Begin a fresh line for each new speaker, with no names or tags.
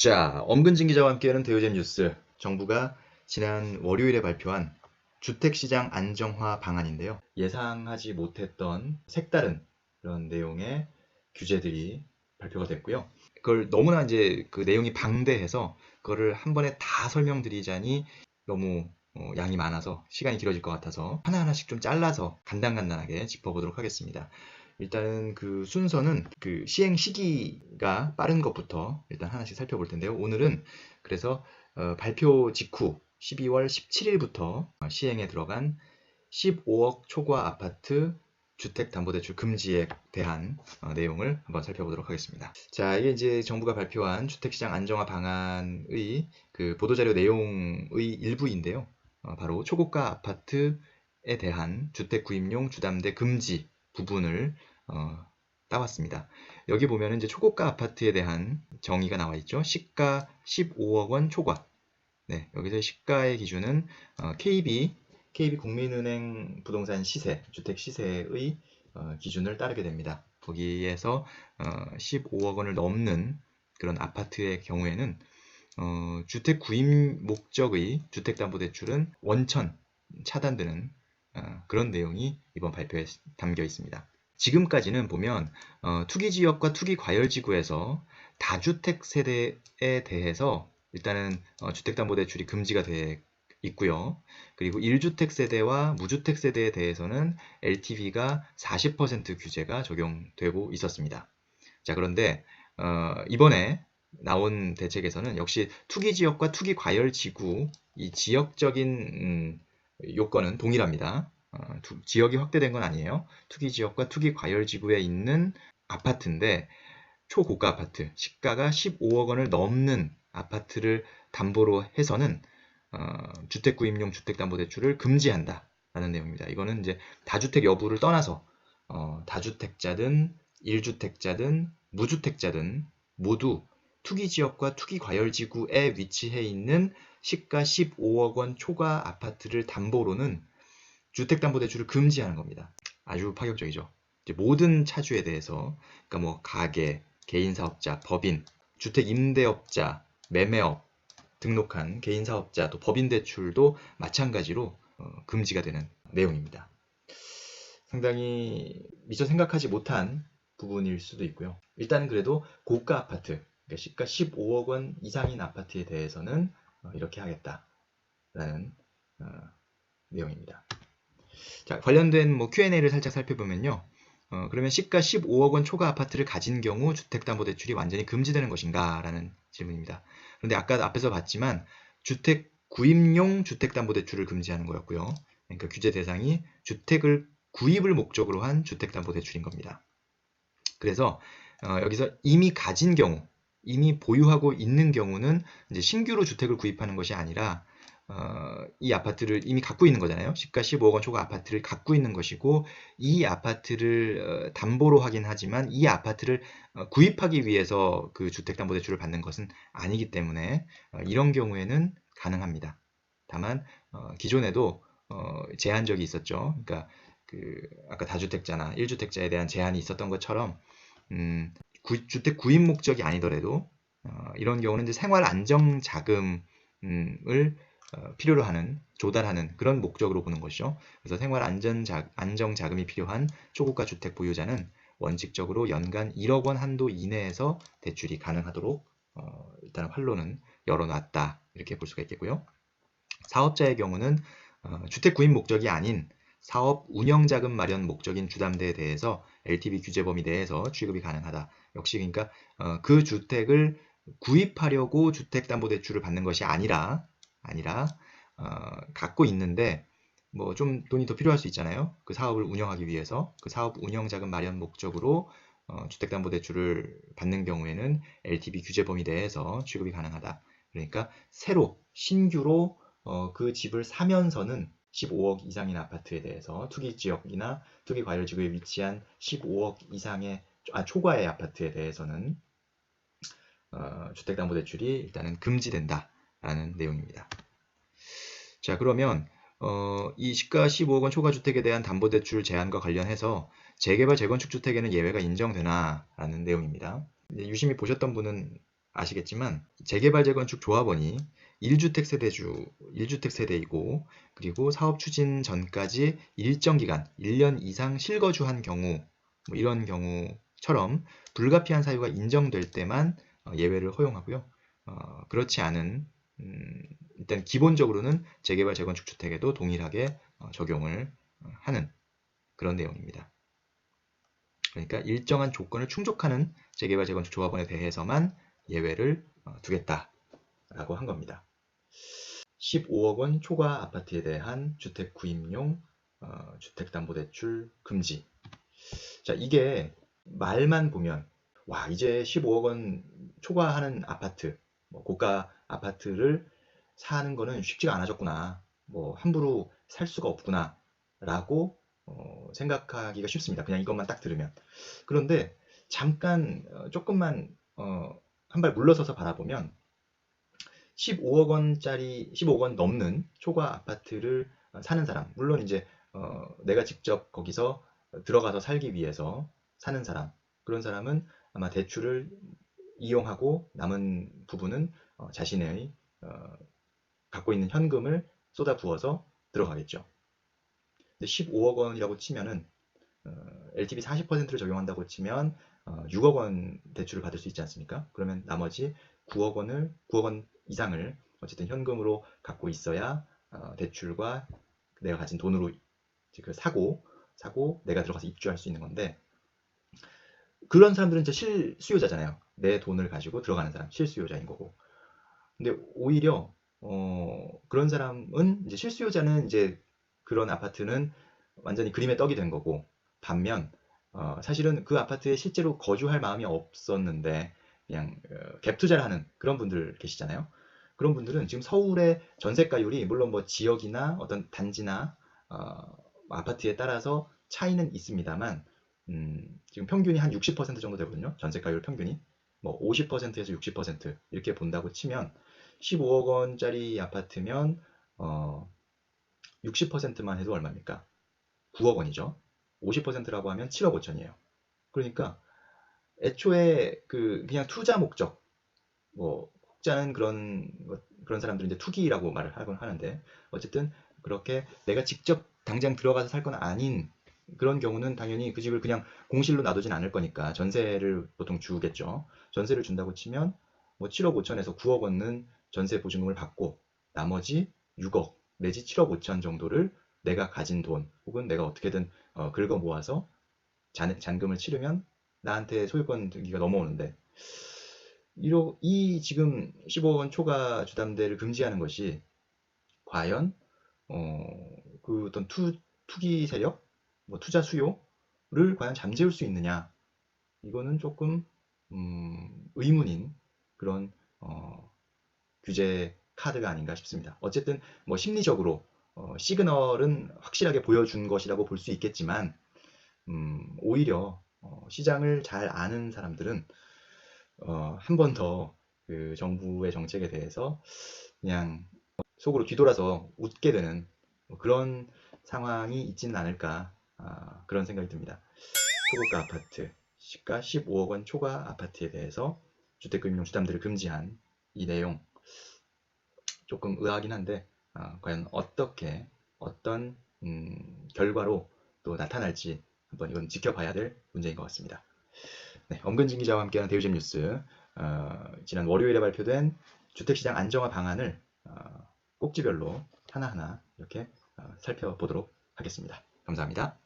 자, 엄근진 기자와 함께하는 대우젠 뉴스. 정부가 지난 월요일에 발표한 주택시장 안정화 방안인데요. 예상하지 못했던 색다른 그런 내용의 규제들이 발표가 됐고요. 그걸 너무나 이제 그 내용이 방대해서 그거를 한 번에 다 설명드리자니 너무 어, 양이 많아서 시간이 길어질 것 같아서 하나하나씩 좀 잘라서 간단간단하게 짚어보도록 하겠습니다. 일단은 그 순서는 그 시행 시기가 빠른 것부터 일단 하나씩 살펴볼 텐데요. 오늘은 그래서 어, 발표 직후 12월 17일부터 시행에 들어간 15억 초과 아파트 주택담보대출 금지에 대한 어, 내용을 한번 살펴보도록 하겠습니다. 자, 이게 이제 정부가 발표한 주택시장 안정화 방안의 그 보도자료 내용의 일부인데요. 어, 바로 초고가 아파트에 대한 주택 구입용 주담대 금지 부분을 어, 따왔습니다. 여기 보면 이제 초고가 아파트에 대한 정의가 나와 있죠. 시가 15억 원 초과. 네, 여기서 시가의 기준은 어, KB, KB 국민은행 부동산 시세, 주택 시세의 어, 기준을 따르게 됩니다. 거기에서 어, 15억 원을 넘는 그런 아파트의 경우에는 어, 주택 구입 목적의 주택담보대출은 원천 차단되는 어, 그런 내용이 이번 발표에 담겨 있습니다. 지금까지는 보면 어, 투기 지역과 투기 과열 지구에서 다주택 세대에 대해서 일단은 어, 주택담보대출이 금지가 돼 있고요. 그리고 1주택 세대와 무주택 세대에 대해서는 LTV가 40% 규제가 적용되고 있었습니다. 자 그런데 어, 이번에 나온 대책에서는 역시 투기 지역과 투기 과열 지구 이 지역적인 음, 요건은 동일합니다. 어, 두, 지역이 확대된 건 아니에요. 투기 지역과 투기 과열 지구에 있는 아파트인데 초고가 아파트, 시가가 15억 원을 넘는 아파트를 담보로 해서는 어, 주택 구입용 주택담보대출을 금지한다라는 내용입니다. 이거는 이제 다주택 여부를 떠나서 어, 다주택자든 1주택자든 무주택자든 모두 투기 지역과 투기 과열 지구에 위치해 있는 시가 15억 원 초과 아파트를 담보로는 주택담보대출을 금지하는 겁니다. 아주 파격적이죠. 모든 차주에 대해서 그러니까 뭐 가게, 개인사업자, 법인, 주택임대업자, 매매업 등록한 개인사업자 또 법인대출도 마찬가지로 어, 금지가 되는 내용입니다. 상당히 미처 생각하지 못한 부분일 수도 있고요. 일단 그래도 고가 아파트, 시가 15억 원 이상인 아파트에 대해서는 어, 이렇게 하겠다라는 어, 내용입니다. 자, 관련된 뭐 Q&A를 살짝 살펴보면요. 어, 그러면 시가 15억 원 초과 아파트를 가진 경우 주택담보대출이 완전히 금지되는 것인가? 라는 질문입니다. 그런데 아까 앞에서 봤지만 주택 구입용 주택담보대출을 금지하는 거였고요. 그러니까 규제 대상이 주택을 구입을 목적으로 한 주택담보대출인 겁니다. 그래서 어, 여기서 이미 가진 경우, 이미 보유하고 있는 경우는 이제 신규로 주택을 구입하는 것이 아니라 어, 이 아파트를 이미 갖고 있는 거잖아요. 시가 15억 원 초과 아파트를 갖고 있는 것이고 이 아파트를 어, 담보로 하긴 하지만 이 아파트를 어, 구입하기 위해서 그 주택담보대출을 받는 것은 아니기 때문에 어, 이런 경우에는 가능합니다. 다만 어, 기존에도 어, 제한적이 있었죠. 그러니까 그 아까 다주택자나 1주택자에 대한 제한이 있었던 것처럼 음, 구, 주택 구입 목적이 아니더라도 어, 이런 경우는 이제 생활 안정 자금을 어, 필요로 하는 조달하는 그런 목적으로 보는 것이죠. 그래서 생활 안전 자, 안정 자금이 필요한 초고가 주택 보유자는 원칙적으로 연간 1억 원 한도 이내에서 대출이 가능하도록 어, 일단 활로는 열어놨다 이렇게 볼 수가 있겠고요. 사업자의 경우는 어, 주택 구입 목적이 아닌 사업 운영 자금 마련 목적인 주담대에 대해서 LTV 규제 범위 내에서 취급이 가능하다. 역시 그러니까 어, 그 주택을 구입하려고 주택담보대출을 받는 것이 아니라 아니라 어, 갖고 있는데 뭐 좀 돈이 더 필요할 수 있잖아요. 그 사업을 운영하기 위해서 그 사업 운영 자금 마련 목적으로 어, 주택담보대출을 받는 경우에는 LTV 규제 범위 내에서 취급이 가능하다. 그러니까 새로 신규로 어, 그 집을 사면서는 15억 이상인 아파트에 대해서 투기 지역이나 투기 과열 지구에 위치한 15억 이상의 아, 초과의 아파트에 대해서는 어, 주택담보대출이 일단은 금지된다라는 내용입니다. 자 그러면 어, 이 시가 15억 원 초과 주택에 대한 담보대출 제한과 관련해서 재개발 재건축 주택에는 예외가 인정되나라는 내용입니다. 유심히 보셨던 분은 아시겠지만 재개발 재건축 조합원이 1주택 세대주 1주택 세대이고 그리고 사업 추진 전까지 일정 기간 1년 이상 실거주한 경우 뭐 이런 경우 처럼 불가피한 사유가 인정될 때만 어, 예외를 허용하고요. 어, 그렇지 않은 음, 일단 기본적으로는 재개발 재건축 주택에도 동일하게 어, 적용을 어, 하는 그런 내용입니다. 그러니까 일정한 조건을 충족하는 재개발 재건축 조합원에 대해서만 예외를 어, 두겠다라고 한 겁니다. 15억 원 초과 아파트에 대한 주택 구입용 어, 주택담보대출 금지. 자, 이게 말만 보면 와 이제 15억 원 초과하는 아파트, 뭐 고가 아파트를 사는 거는 쉽지가 않아졌구나. 뭐 함부로 살 수가 없구나 라고 어, 생각하기가 쉽습니다. 그냥 이것만 딱 들으면. 그런데 잠깐 어, 조금만 어, 한 발 물러서서 바라보면 15억 원짜리 15억 원 넘는 초과 아파트를 사는 사람, 물론 이제 어, 내가 직접 거기서 들어가서 살기 위해서 사는 사람, 그런 사람은 아마 대출을 이용하고 남은 부분은 어, 자신의 어, 갖고 있는 현금을 쏟아 부어서 들어가겠죠. 근데 15억 원이라고 치면은 어, LTV 40%를 적용한다고 치면 어, 6억 원 대출을 받을 수 있지 않습니까? 그러면 나머지 9억 원을 9억 원 이상을 어쨌든 현금으로 갖고 있어야 어, 대출과 내가 가진 돈으로 그 사고 사고 내가 들어가서 입주할 수 있는 건데 그런 사람들은 이제 실수요자잖아요. 내 돈을 가지고 들어가는 사람 실수요자인 거고. 근데 오히려 어, 그런 사람은 이제 실수요자는 이제 그런 아파트는 완전히 그림의 떡이 된 거고 반면 어, 사실은 그 아파트에 실제로 거주할 마음이 없었는데 그냥 어, 갭 투자를 하는 그런 분들 계시잖아요. 그런 분들은 지금 서울의 전세가율이 물론 뭐 지역이나 어떤 단지나 어, 아파트에 따라서 차이는 있습니다만 음, 지금 평균이 한 60% 정도 되거든요. 전세가율 평균이 뭐 50%에서 60% 이렇게 본다고 치면 15억 원짜리 아파트면 어, 60%만 해도 얼마입니까? 9억 원이죠. 50%라고 하면 7억 5천이에요. 그러니까 애초에 그 그냥 투자 목적 뭐 혹자는 그런 그런 사람들은 이제 투기라고 말을 하곤 하는데 어쨌든 그렇게 내가 직접 당장 들어가서 살 건 아닌 그런 경우는 당연히 그 집을 그냥 공실로 놔두진 않을 거니까 전세를 보통 주겠죠. 전세를 준다고 치면 뭐 7억 5천에서 9억 원은 전세 보증금을 받고 나머지 6억 내지 7억 5천 정도를 내가 가진 돈 혹은 내가 어떻게든 어, 긁어 모아서 잔, 잔금을 치르면 나한테 소유권 등기가 넘어오는데 이러, 이 지금 15억 원 초과 주담대를 금지하는 것이 과연 어, 그 어떤 투, 투기 세력, 뭐 투자 수요를 과연 잠재울 수 있느냐? 이거는 조금 음, 의문인 그런 어, 규제 카드가 아닌가 싶습니다. 어쨌든 뭐 심리적으로 어, 시그널은 확실하게 보여준 것이라고 볼 수 있겠지만 음, 오히려 어, 시장을 잘 아는 사람들은 어, 한 번 더 그 정부의 정책에 대해서 그냥 속으로 뒤돌아서 웃게 되는 뭐 그런 상황이 있지는 않을까 아, 그런 생각이 듭니다. 초고가 아파트, 시가 15억 원 초과 아파트에 대해서 주택금융 주담대를 금지한 이 내용 조금 의아하긴 한데 아, 과연 어떻게 어떤 음, 결과로 또 나타날지 한번 이건 지켜봐야 될 문제인 것 같습니다. 네, 엄근진 기자와 함께하는 대우잼 뉴스 어, 지난 월요일에 발표된 주택시장 안정화 방안을 어, 꼭지별로 하나하나 이렇게 어, 살펴보도록 하겠습니다. 감사합니다.